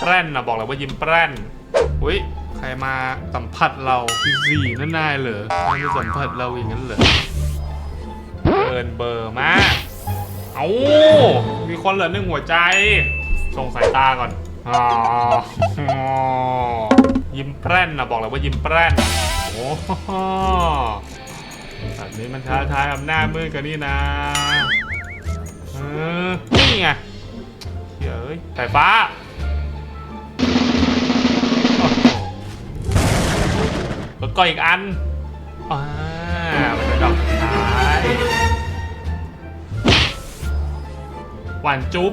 แปร่นนะบอกเลยว่ายิ้มแปร่นอุ้ยใครมาสัมผัสเราพี่สี่นั่นนายเหรอใครมาสัมผัสเราอย่างนั้นเหรอเกินเบอร์มากเอามีคนเหลือหนึ่งหัวใจ ส่งสายตาก่อนอ๋อยิ้มแปร่นนะบอกเลยว่ายิ้มแปร่นโอ้โหแบบนี้มันท้าทายกับหน้ามืดกันนี่นะเออนี่ไงเฮ้ยสายฟ้า ก็อีกอันอ่ามันจะดอกสุดท้ายหวานจุ๊บ